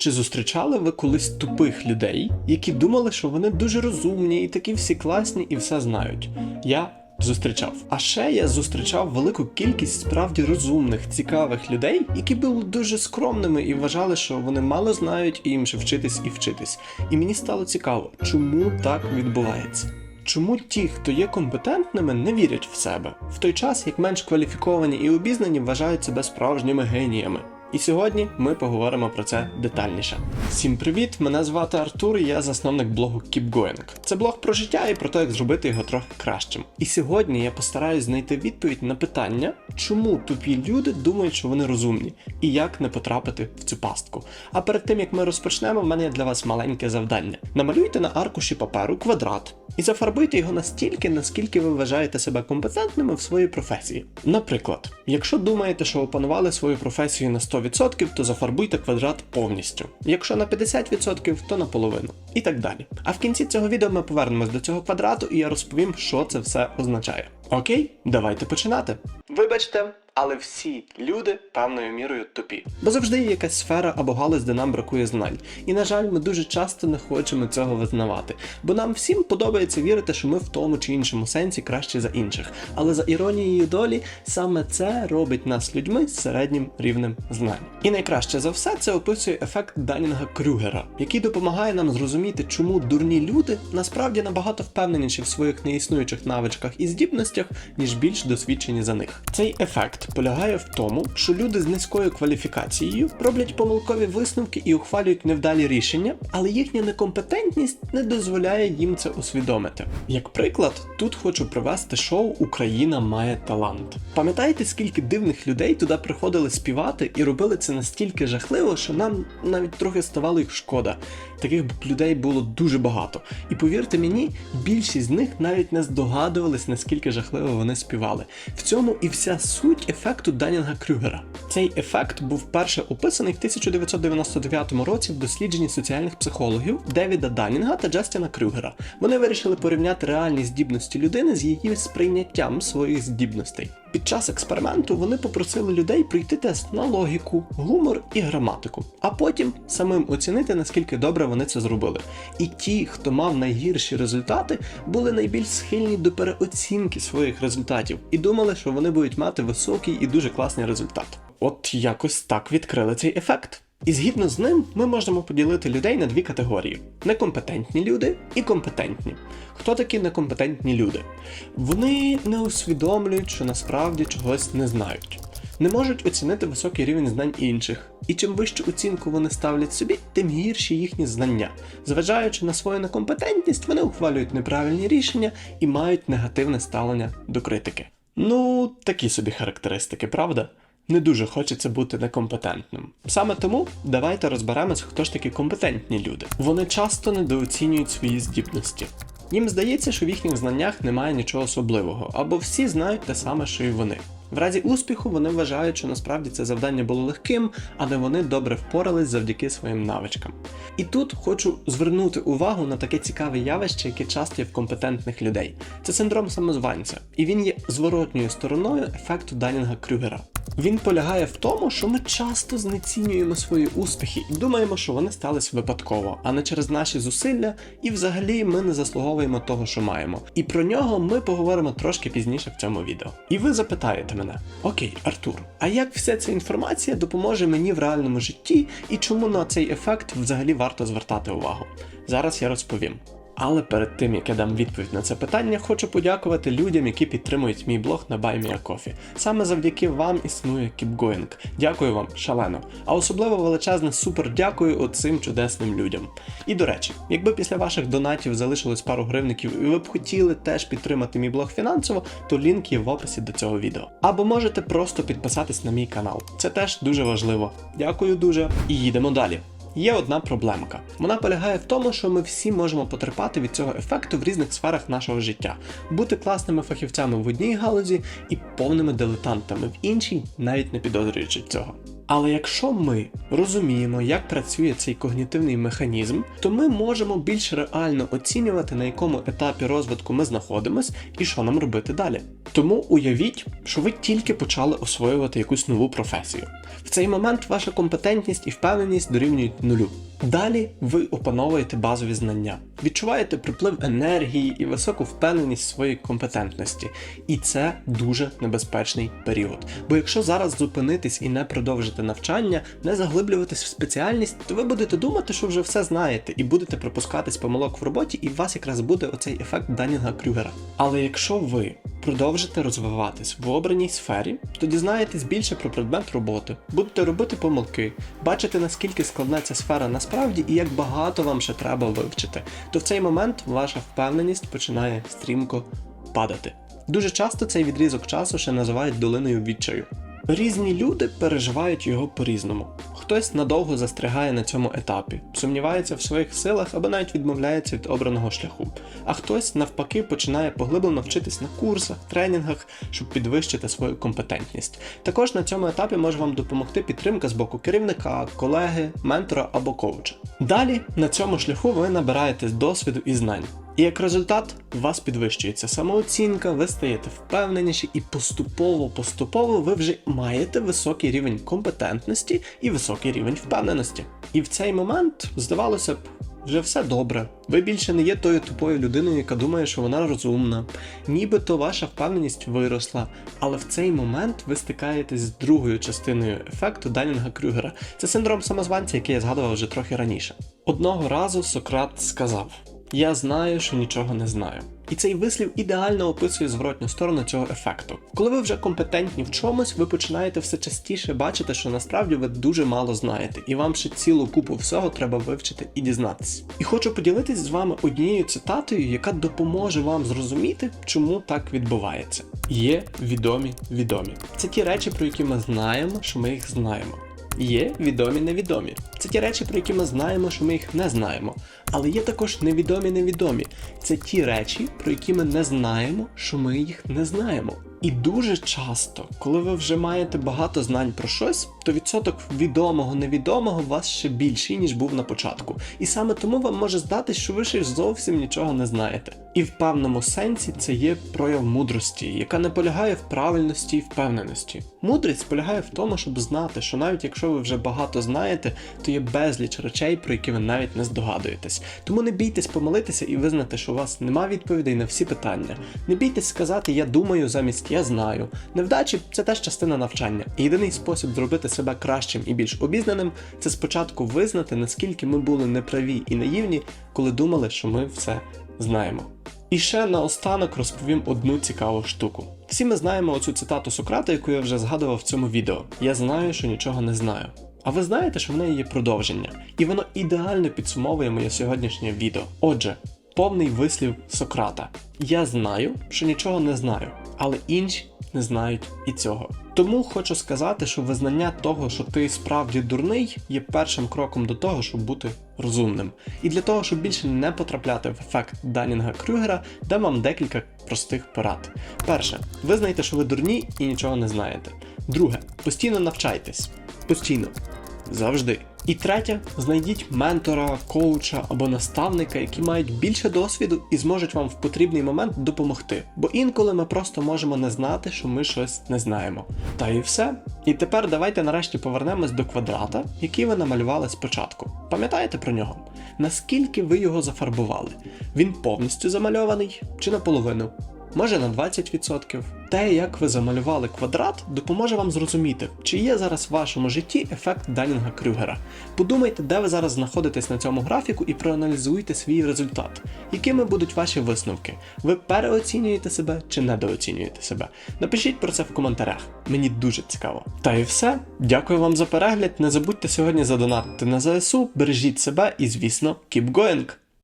Чи зустрічали ви колись тупих людей, які думали, що вони дуже розумні і такі всі класні і все знають? Я зустрічав. А ще я зустрічав велику кількість справді розумних, цікавих людей, які були дуже скромними і вважали, що вони мало знають і їм ще вчитись і вчитись. І мені стало цікаво, чому так відбувається. Чому ті, хто є компетентними, не вірять в себе, в той час як менш кваліфіковані і обізнані вважають себе справжніми геніями. І сьогодні ми поговоримо про це детальніше. Всім привіт! Мене звати Артур, і я засновник блогу Keep Going. Це блог про життя і про те, як зробити його трохи кращим. І сьогодні я постараюсь знайти відповідь на питання, чому тупі люди думають, що вони розумні, і як не потрапити в цю пастку. А перед тим як ми розпочнемо, в мене є для вас маленьке завдання. Намалюйте на аркуші паперу квадрат і зафарбуйте його настільки, наскільки ви вважаєте себе компетентними в своїй професії. Наприклад, якщо думаєте, що опанували свою професію на 100%, то зафарбуйте квадрат повністю. Якщо на 50%, то наполовину. І так далі. А в кінці цього відео ми повернемось до цього квадрату, і я розповім, що це все означає. Окей, давайте починати. Вибачте, але всі люди певною мірою тупі. Бо завжди є якась сфера або галузь, де нам бракує знань. І на жаль, ми дуже часто не хочемо цього визнавати. Бо нам всім подобається вірити, що ми в тому чи іншому сенсі краще за інших. Але за іронією долі, саме це робить нас людьми з середнім рівнем знань. І найкраще за все це описує ефект Данінга Крюгера, який допомагає нам зрозуміти, чому дурні люди насправді набагато впевненіші в своїх неіснуючих навичках і здібностях, ніж більш досвідчені за них. Цей ефект полягає в тому, що люди з низькою кваліфікацією роблять помилкові висновки і ухвалюють невдалі рішення, але їхня некомпетентність не дозволяє їм це усвідомити. Як приклад, тут хочу привести шоу Україна має талант. Пам'ятаєте, скільки дивних людей туди приходили співати і робили це настільки жахливо, що нам навіть трохи ставало їх шкода. Таких людей було дуже багато. І повірте мені, більшість з них навіть не здогадувались, наскільки жахливо вони співали. В цьому і вся суть ефекту Данінга Крюгера. Цей ефект був вперше описаний в 1999 році в дослідженні соціальних психологів Девіда Данінга та Джастіна Крюгера. Вони вирішили порівняти реальні здібності людини з її сприйняттям своїх здібностей. Під час експерименту вони попросили людей пройти тест на логіку, гумор і граматику, а потім самим оцінити, наскільки добре вони це зробили. І ті, хто мав найгірші результати, були найбільш схильні до переоцінки своїх результатів і думали, що вони будуть мати високий і дуже класний результат. От якось так відкрили цей ефект. І згідно з ним ми можемо поділити людей на дві категорії: некомпетентні люди і компетентні. Хто такі некомпетентні люди? Вони не усвідомлюють, що насправді чогось не знають, не можуть оцінити високий рівень знань інших, і чим вищу оцінку вони ставлять собі, тим гірші їхні знання. Зважаючи на свою некомпетентність, вони ухвалюють неправильні рішення і мають негативне ставлення до критики. Ну, такі собі характеристики, правда? Не дуже хочеться бути некомпетентним. Саме тому давайте розберемось, хто ж такі компетентні люди. Вони часто недооцінюють свої здібності. Їм здається, що в їхніх знаннях немає нічого особливого, або всі знають те саме, що і вони. В разі успіху вони вважають, що насправді це завдання було легким, але вони добре впорались завдяки своїм навичкам. І тут хочу звернути увагу на таке цікаве явище, яке часто є в компетентних людей. Це синдром самозванця, і він є зворотньою стороною ефекту Данінга Крюгера. Він полягає в тому, що ми часто знецінюємо свої успіхи і думаємо, що вони стались випадково, а не через наші зусилля, і взагалі ми не заслуговуємо того, що маємо. І про нього ми поговоримо трошки пізніше в цьому відео. І ви запитаєте мене: Окей, Артур, а як вся ця інформація допоможе мені в реальному житті і чому на цей ефект взагалі варто звертати увагу? Зараз я розповім. Але перед тим як я дам відповідь на це питання, хочу подякувати людям, які підтримують мій блог на BuyMeACoffee. Саме завдяки вам існує KeepGoing. Дякую вам, шалено. А особливо величезне супер дякую оцим чудесним людям. І до речі, якби після ваших донатів залишилось пару гривників і ви б хотіли теж підтримати мій блог фінансово, то лінк є в описі до цього відео. Або можете просто підписатись на мій канал. Це теж дуже важливо. Дякую дуже. І їдемо далі. Є одна проблемка. Вона полягає в тому, що ми всі можемо потерпати від цього ефекту в різних сферах нашого життя, бути класними фахівцями в одній галузі і повними дилетантами в іншій, навіть не підозрюючи цього. Але якщо ми розуміємо, як працює цей когнітивний механізм, то ми можемо більш реально оцінювати, на якому етапі розвитку ми знаходимось і що нам робити далі. Тому уявіть, що ви тільки почали освоювати якусь нову професію. В цей момент ваша компетентність і впевненість дорівнюють нулю. Далі ви опановуєте базові знання, відчуваєте приплив енергії і високу впевненість в своїй компетентності. І це дуже небезпечний період. Бо якщо зараз зупинитись і не продовжити навчання, не заглиблюватись в спеціальність, то ви будете думати, що вже все знаєте, і будете пропускатись помилок в роботі, і у вас якраз буде оцей ефект Данінга Крюгера. Але якщо ви продовжите розвиватись в обраній сфері, то дізнаєтесь більше про предмет роботи, будете робити помилки, бачите наскільки складна ця сфера насправді і як багато вам ще треба вивчити, то в цей момент ваша впевненість починає стрімко падати. Дуже часто цей відрізок часу ще називають долиною відчаю. Різні люди переживають його по-різному. Хтось надовго застрягає на цьому етапі, сумнівається в своїх силах або навіть відмовляється від обраного шляху. А хтось, навпаки, починає поглиблено вчитись на курсах, тренінгах, щоб підвищити свою компетентність. Також на цьому етапі може вам допомогти підтримка з боку керівника, колеги, ментора або коуча. Далі на цьому шляху ви набираєтесь досвіду і знань. І як результат, у вас підвищується самооцінка, ви стаєте впевненіші, і поступово-поступово ви вже маєте високий рівень компетентності і високий рівень впевненості. І в цей момент, здавалося б, вже все добре. Ви більше не є тою тупою людиною, яка думає, що вона розумна. Нібито ваша впевненість виросла, але в цей момент ви стикаєтесь з другою частиною ефекту Данінга Крюгера. Це синдром самозванця, який я згадував вже трохи раніше. Одного разу Сократ сказав. Я знаю, що нічого не знаю. І цей вислів ідеально описує зворотню сторону цього ефекту. Коли ви вже компетентні в чомусь, ви починаєте все частіше бачити, що насправді ви дуже мало знаєте, і вам ще цілу купу всього треба вивчити і дізнатися. І хочу поділитись з вами однією цитатою, яка допоможе вам зрозуміти, чому так відбувається. Є відомі відомі. Це ті речі, про які ми знаємо, що ми їх знаємо. Є відомі невідомі. Це ті речі, про які ми знаємо, що ми їх не знаємо. Але є також невідомі невідомі. Це ті речі, про які ми не знаємо, що ми їх не знаємо. І дуже часто, коли ви вже маєте багато знань про щось, то відсоток відомого невідомого у вас ще більший, ніж був на початку. І саме тому вам може здатись, що ви ще зовсім нічого не знаєте. І в певному сенсі це є прояв мудрості, яка не полягає в правильності і впевненості. Мудрість полягає в тому, щоб знати, що навіть якщо ви вже багато знаєте, то є безліч речей, про які ви навіть не здогадуєтесь. Тому не бійтесь помилитися і визнати, що у вас нема відповідей на всі питання. Не бійтесь сказати Я думаю замість я знаю. Невдачі це теж частина навчання. І єдиний спосіб зробити себе кращим і більш обізнаним це спочатку визнати, наскільки ми були неправі і наївні, коли думали, що ми все знаємо. І ще наостанок розповім одну цікаву штуку. Всі ми знаємо оцю цитату Сократа, яку я вже згадував в цьому відео. Я знаю, що нічого не знаю. А ви знаєте, що в неї є продовження, і воно ідеально підсумовує моє сьогоднішнє відео. Отже, повний вислів Сократа: Я знаю, що нічого не знаю, але інші не знають і цього. Тому хочу сказати, що визнання того, що ти справді дурний, є першим кроком до того, щоб бути розумним. І для того, щоб більше не потрапляти в ефект Данінга Крюгера, дам вам декілька простих порад. Перше, визнайте, що ви дурні і нічого не знаєте. Друге, постійно навчайтесь. Постійно. Завжди. І третє, знайдіть ментора, коуча або наставника, які мають більше досвіду і зможуть вам в потрібний момент допомогти. Бо інколи ми просто можемо не знати, що ми щось не знаємо. Та і все. І тепер давайте нарешті повернемось до квадрата, який ви намалювали спочатку. Пам'ятаєте про нього? Наскільки ви його зафарбували? Він повністю замальований чи наполовину? Може на 20%. Те, як ви замалювали квадрат, допоможе вам зрозуміти, чи є зараз в вашому житті ефект Данінга Крюгера. Подумайте, де ви зараз знаходитесь на цьому графіку, і проаналізуйте свій результат. Якими будуть ваші висновки? Ви переоцінюєте себе чи недооцінюєте себе? Напишіть про це в коментарях. Мені дуже цікаво. Та і все. Дякую вам за перегляд. Не забудьте сьогодні задонатити на ЗСУ, бережіть себе і, звісно, keep going!